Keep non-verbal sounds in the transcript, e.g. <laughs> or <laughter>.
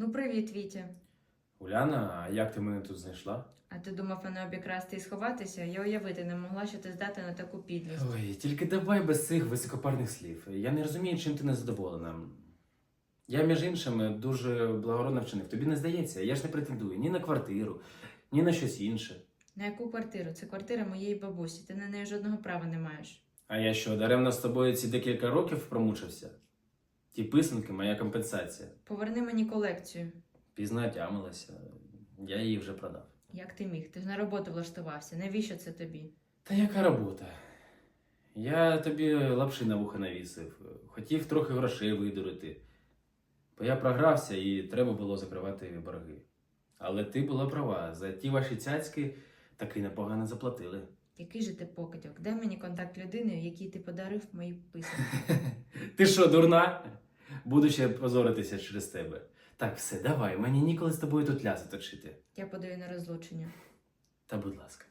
Ну, привіт, Вітя. Уляна, а як ти мене тут знайшла? А ти думав мене обікрасти і сховатися? Я уявити не могла, що ти здати на таку підлість. Ой, тільки давай без цих високопарних слів. Я не розумію, чим ти не задоволена. Я, між іншим, дуже благородно вчинив. Тобі не здається, я ж не претендую ні на квартиру, ні на щось інше. На яку квартиру? Це квартира моєї бабусі. Ти на неї жодного права не маєш. А я що, даремно з тобою ці декілька років промучився? Ті писанки, моя компенсація. Поверни мені колекцію. Пізно отямилася. Я її вже продав. Як ти міг? Ти ж на роботу влаштувався. Навіщо це тобі? Та яка робота? Я тобі лапши на вуха навісив. Хотів трохи грошей видурити. Бо я програвся і треба було закривати борги. Але ти була права, за ті ваші цяцьки таки непогано заплатили. Який же ти покидьок? Дай мені контакт людини, якій ти подарив мої писанки. <laughs> Ти що, дурна? Буду ще позоритися через тебе. Так, все, давай, мені ніколи з тобою тут ляси точити. Я подаю на розлучення. Та будь ласка.